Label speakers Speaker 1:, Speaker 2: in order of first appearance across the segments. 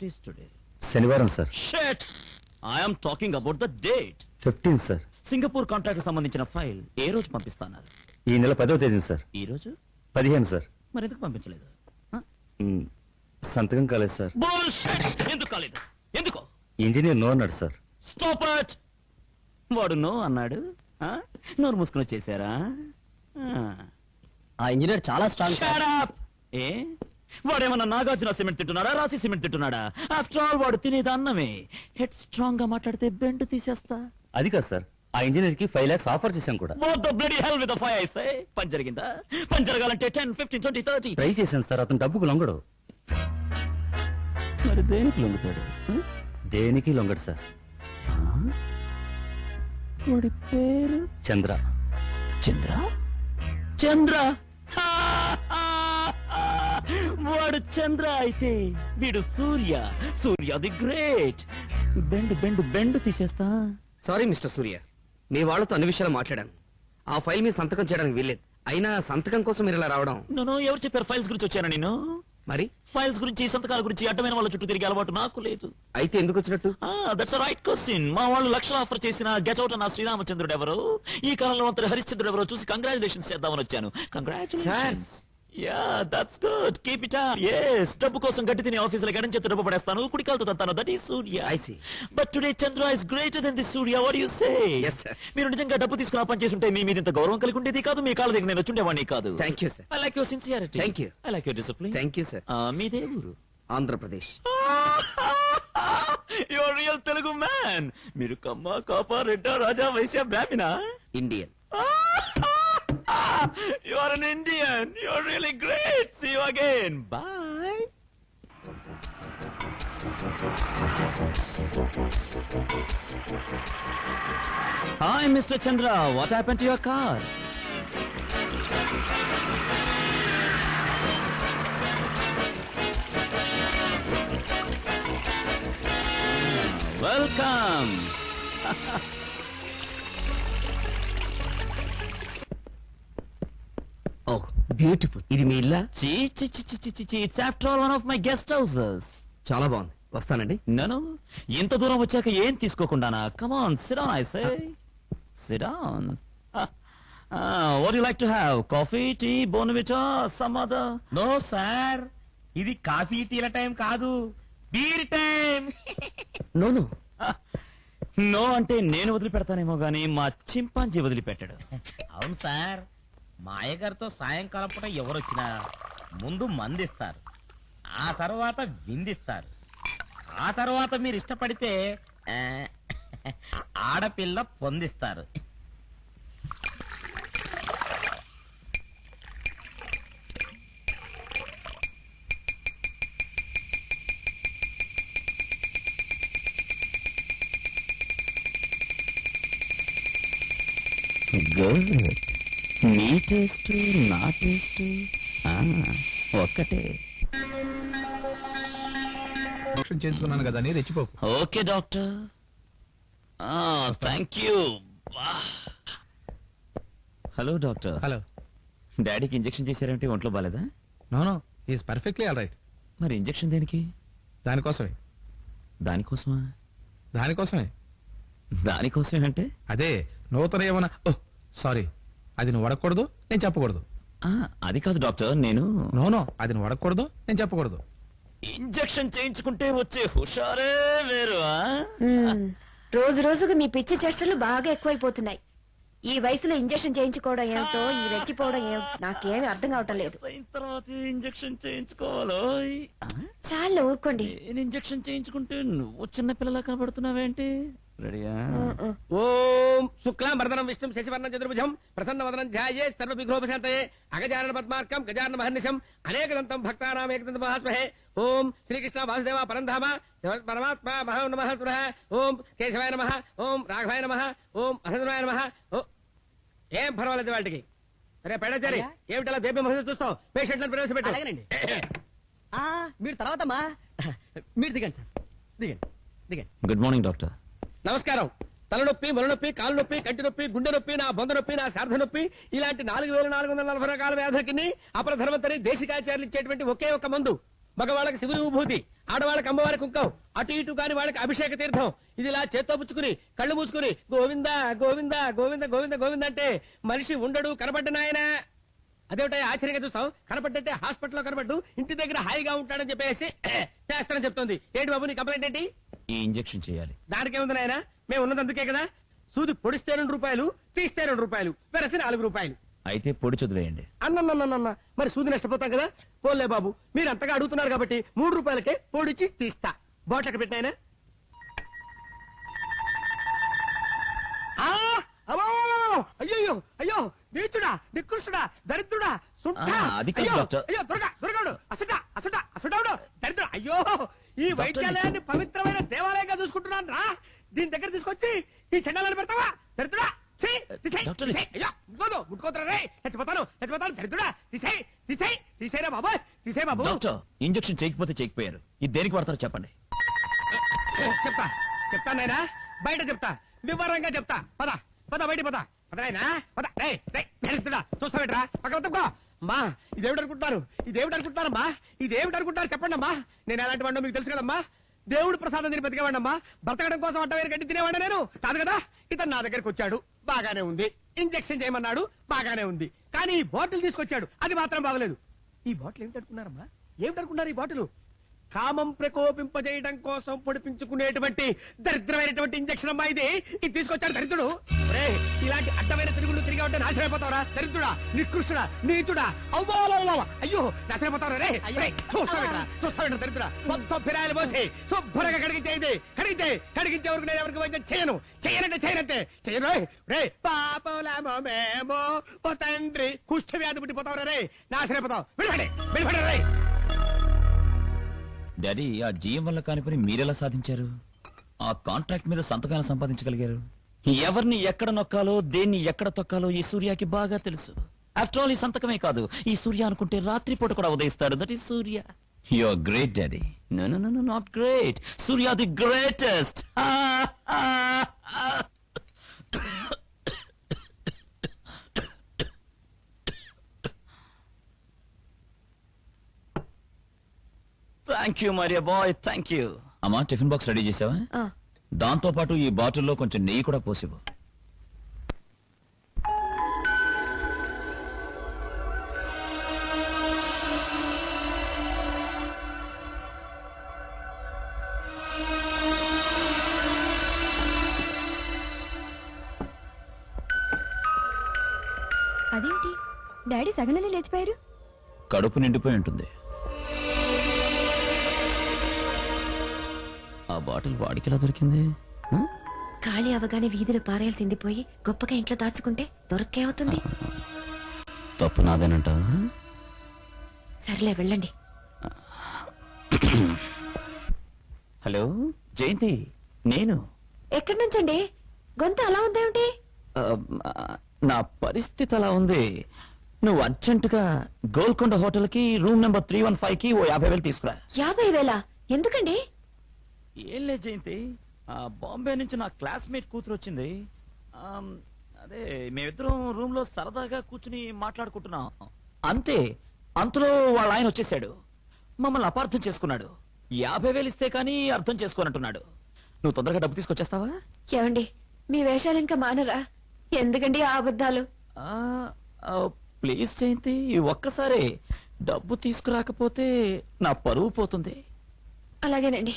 Speaker 1: What is today
Speaker 2: శనివారం sir
Speaker 1: shut I'm talking about the date
Speaker 2: fifteen sir
Speaker 1: Singapore contract సంబంధించిన file ఏ రోజు పంపిస్తున్నారు?
Speaker 2: ఈ నెల పదవ తేదీ సార్
Speaker 1: ఈ రోజు?
Speaker 2: పదిహేను సార్
Speaker 1: మరి ఎందుకు పంపించలేదు
Speaker 2: మ్, సంతకం కాలేదు సార్
Speaker 1: Bullshit! ఎందుకు కాలేదు? ఎందుకు?
Speaker 2: ఇంజనీర్ నో అన్నాడు సార్
Speaker 1: స్టాప్ ఇట్ వాడు నో అన్నాడు. ఆ? నోరు మూసుకుని వచ్చేసారా?
Speaker 3: ఆ. ఇంజనీర్ చాలా స్ట్రాంగ్
Speaker 1: ఏ? వాడేమన్నా నాగార్జున సిమెంట్ తింటున్నాడా రాసి సిమెంట్ తింటున్నాడా? ఆఫ్టర్ ఆల్ వాడు తినేది అన్నమే. హెడ్ స్ట్రాంగ్గా మాట్లాడితే బెండ్ తీసేస్తా.
Speaker 2: అది కాదు సార్. ఆ ఇంజనీర్కి ఫైవ్ లాక్స్ ఆఫర్ చేశాం కూడా.
Speaker 1: What the bloody hell with fire I say పని జరిగిందా? పని జరగాలంటే ten fifteen twenty thirty
Speaker 2: try చేశాను సార్ అతను డబ్బుకు లొంగడు.
Speaker 1: మరి దేనికి లొంగుతాడు?
Speaker 2: దేనికి లొంగడు సార్?
Speaker 1: వాడి పేరు?
Speaker 2: చంద్ర.
Speaker 1: చంద్ర? చంద్ర. వాడు చంద్ర అయితే వీడు Surya. Surya the great. Bend bend bend తీసేస్తా.
Speaker 3: Sorry mister Surya. మీ వాళ్ళతో అన్ని విషయాలు మాట్లాడాను. ఆ ఫైల్ మీద సంతకం చేయడానికి వీల్లేదు. అయినా సంతకం కోసం మీరు ఇలా రావడం.
Speaker 1: నేను ఎవరు చెప్పారు ఫైల్స్ గురించి వచ్చాను నేను?
Speaker 3: మరి?
Speaker 1: ఫైల్స్ గురించి సంతకాల గురించి అడ్డమైన వాళ్ళ చుట్టూ తిరిగే అలవాటు నాకు లేదు.
Speaker 3: అయితే ఎందుకు వచ్చినట్టు?
Speaker 1: దట్స్ రైట్ క్వశ్చన్ మా వాళ్ళు లక్షలు ఆఫర్ చేసిన గెట్ అవుట్ అన్న శ్రీరామచంద్రుడు ఎవరు? ఈ కాలంలో అంతటి హరిశ్చంద్రుడు ఎవరో చూసి కంగ్రాచులేషన్స్ చేద్దామని వచ్చాను. Congratulations ya that's good keep it up yes డబ్బు కోసం గట్టి తినే ఆఫీసులో గడం చేత డబ్బు పడేస్తాను. కుడికాలతో తంతాను. That is Surya
Speaker 3: I see.
Speaker 1: But today Chandra is greater than the Surya what you say
Speaker 3: Yes, sir.
Speaker 1: మీరు నిజంగా డబ్బు తీసుకుని పని చేస్తుంటే మీ మీద ఇంత గౌరవం కలిగి ఉండేది కాదు? మీ కాళ్ళ దగ్గర నేను వచ్చుండేవాడిని కాదు.
Speaker 3: Thank you sir
Speaker 1: I like your sincerity
Speaker 3: you.
Speaker 1: I like your discipline
Speaker 3: thank you sir
Speaker 1: మీదే ఊరు
Speaker 3: Andhra Pradesh.
Speaker 1: Your real Telugu man మీరు Kamma Kapa Reddy Raja Vaishya Brahmana.
Speaker 3: Indian
Speaker 1: you are an Indian. You're really great. See you again. Bye. Hi, Mr. Chandra. What happened to your car?
Speaker 3: Welcome. Beautiful ఇది మీ ఇల్లా?
Speaker 1: చీ చీ చీ చీ చీ చీ it's after all one of my guest houses
Speaker 3: చాలా బాగుంది. వస్తానండి.
Speaker 1: నేను ఇంత దూరం వచ్చాక ఏం తీసుకోకుండానా? Come on సిడాన్ I say సిడాన్ what you like to have coffee tea Bournvita some other
Speaker 4: no sir ఇది కాఫీ టీల టైం కాదు. Beer time
Speaker 3: no no
Speaker 1: no అంటే నేను వదిలిపెడతానేమో గానీ మా చింపాంజీ వదిలిపెట్టాడు.
Speaker 4: అవును సార్ మా అయ్యగారితో సాయంకాలం పూట ఎవరొచ్చినా ముందు మందిస్తారు. ఆ తర్వాత విందిస్తారు. ఆ తర్వాత మీరు ఇష్టపడితే ఆ, ఆడపిల్ల పొందిస్తారు.
Speaker 1: గుడ్ నీ టేస్ట్ నా టేస్ట్. ఒక్కటే.
Speaker 5: చేయించుకున్నాను కదా అని రెచ్చిపోకు.
Speaker 1: Okay doctor. Thank you. Hello doctor.
Speaker 5: Hello.
Speaker 1: డాడీకి ఇంజెక్షన్ చేశారంటే ఒంట్లో బాలేదా?
Speaker 5: No no is perfectly all right.
Speaker 1: మరి ఇంజెక్షన్ దేనికి?
Speaker 5: దానికోసమే.
Speaker 1: దానికోసమా?
Speaker 5: దానికోసమే.
Speaker 1: దానికోసమే అంటే
Speaker 5: అదే నూతన ఏమన్నా ఓ సారీ. అది నువ్వు అడగకూడదు నేను చెప్పకూడదు
Speaker 1: ఆ, అది కాదు డాక్టర్ నేను
Speaker 5: నో నో అది నువ్వు అడగకూడదు నేను చెప్పకూడదు
Speaker 1: ఇంజెక్షన్ చేయించుకుంటే వచ్చే హుషారే వేరు ఆ?
Speaker 6: మ్మ్. రోజు రోజుకు మీ పిచ్చి చేష్టలు బాగా ఎక్కువైపోతున్నాయి ఈ వయసులో ఇంజెక్షన్ చేయించుకోవడం ఏమిటో ఈ రెచ్చిపోవడం ఏమిటో నాకేమీ అర్థం కావటం లేదు
Speaker 1: అయిన తర్వాత ఇంజెక్షన్ చేయించుకోవాలో?
Speaker 6: చాలా ఊరుకోండి
Speaker 1: నేను ఇంజెక్షన్ చేయించుకుంటే నువ్వు చిన్న పిల్లలా కనబడుతున్నావేంటి రెడీయా.
Speaker 7: ఓం శుక్లాం భరతనం విష్ణుం శశివర్ణం చతుర్భుజం ప్రసన్న వదనం ధ్యాయే సర్వ విఘ్నోపశాంతయే అగజానన పద్మార్కం గజానన మహర్నిశం అనేకదంతం భక్తానాం ఏకదంత మహాస్మహే ఓం శ్రీకృష్ణ వాసుదేవ పరంధామ పరమాత్మ మహా నమ ఓం కేశవాయ నమ ఓం రాఘవాయ నమ ఓం మహేంద్రాయ నమ. ఏం పర్వాలేదు వాటికి అరే పెడచారి ఏమిటలా దేవ్య మహర్షి చూస్తావు? పేషెంట్లను ప్రవేశపెట్టు.
Speaker 3: అలాగేనండి. ఆ, మీరు తర్వాత మా మీరు దిగండి సార్. దిగండి దిగండి.
Speaker 1: గుడ్ మార్నింగ్ డాక్టర్
Speaker 7: నమస్కారం. తలనొప్పి మొలనొప్పి కాలు నొప్పి కంటి నొప్పి గుండె నొప్పి నా బొంద నొప్పి నా శారద నొప్పి ఇలాంటి నాలుగు వేల నాలుగు వందల నలభై రకాల వ్యాధులకి అపర ధర్మతరి దేశికాచార్యులు ఇచ్చేటువంటి ఒకే ఒక మందు. మగవాళ్ళకి శివుని విభూతి ఆడవాళ్ళకి అమ్మవారి కుంకం అటు ఇటు కాని వాళ్ళకి అభిషేక తీర్థం. ఇది ఇలా చేత్తో పుచ్చుకుని కళ్ళు మూసుకుని గోవింద గోవింద గోవింద గోవింద గోవింద అంటే మనిషి ఉండడు కనబడ్డ నాయన. ఆశ్చర్యంగా చూస్తాం కనపడ్డంటే హాస్పిటల్లో కనబడ్డు ఇంటి దగ్గర హాయిగా ఉంటాడని చెప్పేసి చేస్తానని చెప్తుంది. ఏంటి బాబు నీ కంప్లైంట్ ఏంటి?
Speaker 1: ఈ ఇంజెక్షన్ చేయాలి.
Speaker 7: దానికేముంది నాయన? మేము ఉన్నది అందుకే కదా. సూది పొడిస్తే రెండు రూపాయలు తీస్తే రెండు రూపాయలు వెరసి నాలుగు రూపాయలు.
Speaker 1: అయితే పొడి చదివేయండి
Speaker 7: అన్నన్నన్నన్న మరి సూది నష్టపోతాం కదా? పోలే బాబు. మీరు అంతగా అడుగుతున్నారు కాబట్టి మూడు రూపాయలకే పొడిచి తీస్తా. బాటిల్ ఎక్కడ పెట్టినాయన అయ్యో అయ్యో! నీచుడా నికృష్టుడా దరిద్రుడా సుంఠ!
Speaker 1: ఆ, అది కాదు,
Speaker 7: అయ్యో!
Speaker 1: డాక్టర్.
Speaker 7: అయ్యో త్వరగా. త్వరగాడు అసట అసట అసటాడు దరిద్రుడు అయ్యో ఈ వైద్యాలయాన్ని పవిత్రమైన దేవాలయంగా చూసుకుంటున్నాను రా. దీని దగ్గర తీసుకొచ్చి ఈ చెండాలను పెడతావా? దరిద్రుడా?
Speaker 1: ఇంజెక్షన్ చేయకపోతే చేయకపోయారు. ఇది దేనికి వాడతారో చెప్పండి.
Speaker 7: చెప్తా చెప్తా నాయనా. బయట చెప్తా వివరంగా చెప్తా. పద పద బయట పద. పద నాయనా పద. దరిద్రుడా చూస్తావేట్రా? పక్కన తప్పుకో అమ్మా ఇదేమిటి అనుకుంటున్నారు ఇదేమిటి అనుకుంటున్నారమ్మా ఇదేమిటి అనుకుంటున్నారు చెప్పండి అమ్మా. నేను ఎలాంటి వాడినో మీకు తెలుసు కదమ్మా. దేవుడు ప్రసాదం తిని బతికేవాడమ్మా. బ్రతకడం కోసం అడ్డ వేరు గడ్డి తినేవాడు నేను. కాదు కదా? ఇతను నా దగ్గరకు వచ్చాడు బాగానే ఉంది. ఇంజెక్షన్ చేయమన్నాడు బాగానే ఉంది. కానీ ఈ బాటిల్ తీసుకొచ్చాడు అది మాత్రం బాగలేదు. ఈ బాటిల్ ఏమిటి అనుకున్నారమ్మా? ఏమిటి అనుకున్నారు ఈ బాటిల్? కామం ప్రకోపింపజేయడం కోసం పొడిపించుకునేటువంటి దరిద్రమైనటువంటి ఇంజక్షన్ అమ్మా ఇది. ఇది తీసుకొచ్చాడు దరిద్రుడు. రే ఇలాంటి అడ్డమైన తిరుగుళ్ళు తిరిగి ఉంటే నాశనమైపోతావరా. దరిద్రుడా నికృష్టుడా నీచుడా అవ్వాల అయ్యో నాశనమైపోతావరా రే రే, చూస్తావేంట్రా చూస్తావేంట్రా దరిద్రుడా. మొత్తం ఫిరాయిలు పోసి శుభ్రంగా కడిగించేది. కడిగితే కడిగించే వరకు నేను ఎవరికి వైద్యం చేయను. చేయనంటే చేయనంతే. చేయను. రే పాపలామో మేమో ఓ తండ్రి కుష్ఠ వ్యాధి పుట్టిపోతావరా రే. నాశనమైపోతావు. వెళ్ళిపడే వెళ్ళిపడే రే.
Speaker 1: డాడీ ఆ జీఎం వల్ల కాని పని మీరెలా సాధించారు? ఆ కాంట్రాక్ట్ మీద సంతకాలు సంపాదించగలిగారు? ఎవరిని ఎక్కడ నొక్కాలో దేన్ని ఎక్కడ తొక్కాలో ఈ సూర్యకి బాగా తెలుసు. ఆఫ్టర్ ఆల్ ఈ సంతకమే కాదు ఈ సూర్య అనుకుంటే రాత్రిపూట కూడా ఉదయిస్తాడు that is Surya. You are great daddy. No no no not great Surya the greatest thank you Maria bye thank you అమ్మా టిఫిన్ బాక్స్ రెడీ చేసావా?
Speaker 6: ఆ,
Speaker 1: దాంతో పాటు ఈ బాటిల్లో కొంచెం నెయ్యి కూడా పోసివు
Speaker 6: అదేంటి? డాడీ సగననే లేచిపోయారు?
Speaker 1: కడుపు నిండిపోయి ఉంటుంది. ఆ బాటిల్ వాడికి ఎలా దొరికింది?
Speaker 6: ఖాళీ అవగానే వీధిలో పారేయాల్సింది పోయి గొప్పగా ఇంట్లో దాచుకుంటే దొరక్కే అవుతుంది
Speaker 1: తప్పు నాదేనంటావా
Speaker 6: సర్లే వెళ్ళండి.
Speaker 1: హలో జయంతి నేను.
Speaker 6: ఎక్కడి నుంచండి? గొంతు అలా ఉందేమిటి
Speaker 1: నా పరిస్థితి అలా ఉంది. నువ్వు అర్జెంటుగా గోల్కొండ హోటల్కి రూమ్ నెంబర్ త్రీ వన్ ఫైవ్కి ఓ యాభై వేలు తీసుకురా.
Speaker 6: యాభై వేల? ఎందుకండి?
Speaker 1: ఏం లేదు జయంతి. బాంబే నుంచి నా క్లాస్మేట్ కూతురు వచ్చింది. అదే మేమిద్దరం రూమ్లో సరదాగా కూర్చుని మాట్లాడుకుంటున్నాం. అంతే అంతలో వాళ్ళ ఆయన వచ్చేసాడు మమ్మల్ని అపార్థం చేసుకున్నాడు. యాభై వేలు ఇస్తే కానీ అర్థం చేసుకోనంటున్నాడు. నువ్వు తొందరగా డబ్బు తీసుకొచ్చేస్తావా?
Speaker 6: ఏమండి మీ వేషాలు ఇంకా మానరా? ఎందుకండి ఆ అబద్ధాలు
Speaker 1: ప్లీజ్ జయంతి ఒక్కసారి డబ్బు తీసుకురాకపోతే నా పరువు పోతుంది.
Speaker 6: అలాగేనండి.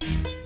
Speaker 6: Thank you